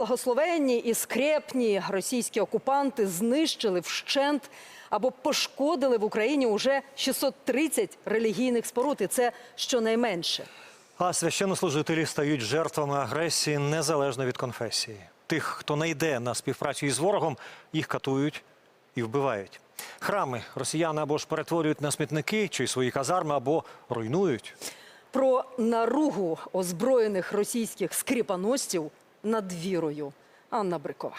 Благословенні і скрепні російські окупанти знищили вщент або пошкодили в Україні уже 630 релігійних споруд. І це щонайменше. А священнослужителі стають жертвами агресії незалежно від конфесії. Тих, хто не йде на співпрацю із ворогом, їх катують і вбивають. Храми росіяни або ж перетворюють на смітники чи свої казарми, або руйнують. Про наругу озброєних російських скріпоносців над вірою. Анна Брикова.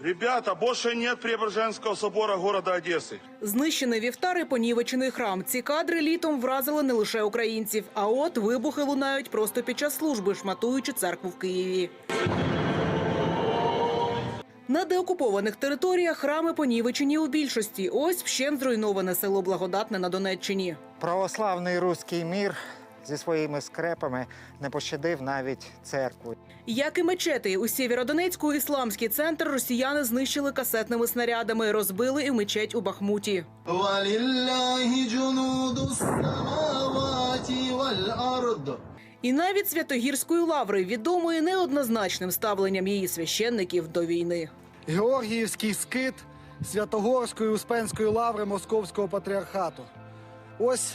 Ребята, больше нет Преображенского собора города Одессы. Знищений вівтар і понівечений храм. Ці кадри літом вразили не лише українців. А от вибухи лунають просто під час служби, шматуючи церкву в Києві. На деокупованих територіях храми понівечені у більшості. Ось вщент зруйноване село Благодатне на Донеччині. Православний руський мір зі своїми скрепами не пощадив навіть церкву. Як і мечети у Сєвєродонецьку ісламський центр росіяни знищили касетними снарядами, розбили і мечеть у Бахмуті. І навіть Святогірської лаври відомої неоднозначним ставленням її священників до війни. Георгіївський скит Святогорської Успенської лаври Московського патріархату. Ось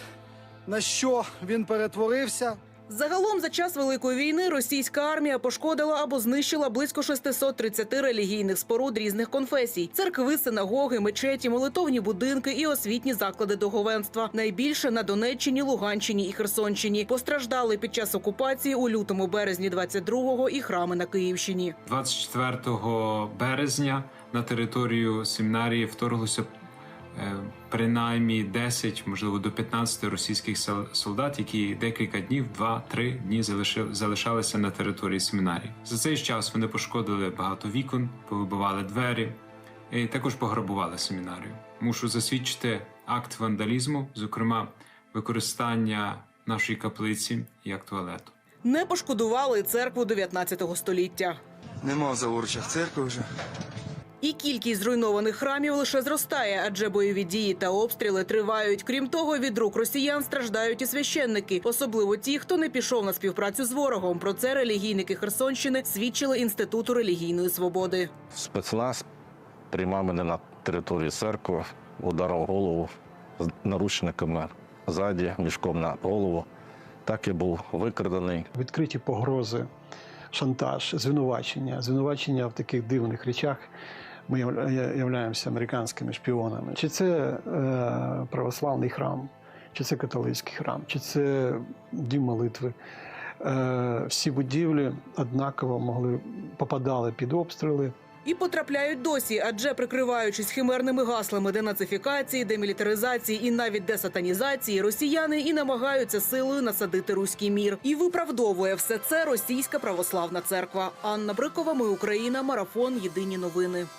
на що він перетворився. Загалом за час великої війни російська армія пошкодила або знищила близько 630 релігійних споруд різних конфесій: церкви, синагоги, мечеті, молитовні будинки і освітні заклади духовенства. Найбільше на Донеччині, Луганщині і Херсонщині постраждали під час окупації у лютому березні 22-го і храми на Київщині. 24 березня на територію семінарії вторглося принаймні 10, можливо, до 15 російських сол- солдат, які декілька днів, 2-3 дні залишалися на території семінарії. За цей час вони пошкодили багато вікон, повибивали двері і також пограбували семінарію. Мушу засвідчити акт вандалізму, зокрема використання нашої каплиці як туалету. Не пошкодували церкву 19 століття. Нема в Заворучах церкви вже. І кількість зруйнованих храмів лише зростає, адже бойові дії та обстріли тривають. Крім того, від рук росіян страждають і священники, особливо ті, хто не пішов на співпрацю з ворогом. Про це релігійники Херсонщини свідчили інституту релігійної свободи. Спецназ приймав мене на території церкви, ударив голову з наручниками ззаді, мішком на голову. Так я був викрадений. відкриті погрози, шантаж, звинувачення, звинувачення в таких дивних речах. Ми являємося американськими шпіонами. Чи це е, православний храм, чи це католицький храм, чи це дім молитви. Е, всі будівлі однаково могли попадали під обстріли. І потрапляють досі, адже прикриваючись химерними гаслами денацифікації, демілітаризації і навіть десатанізації, росіяни і намагаються силою насадити руський мір. І виправдовує все це російська православна церква. Анна Брикова, ми Україна, марафон. Єдині новини.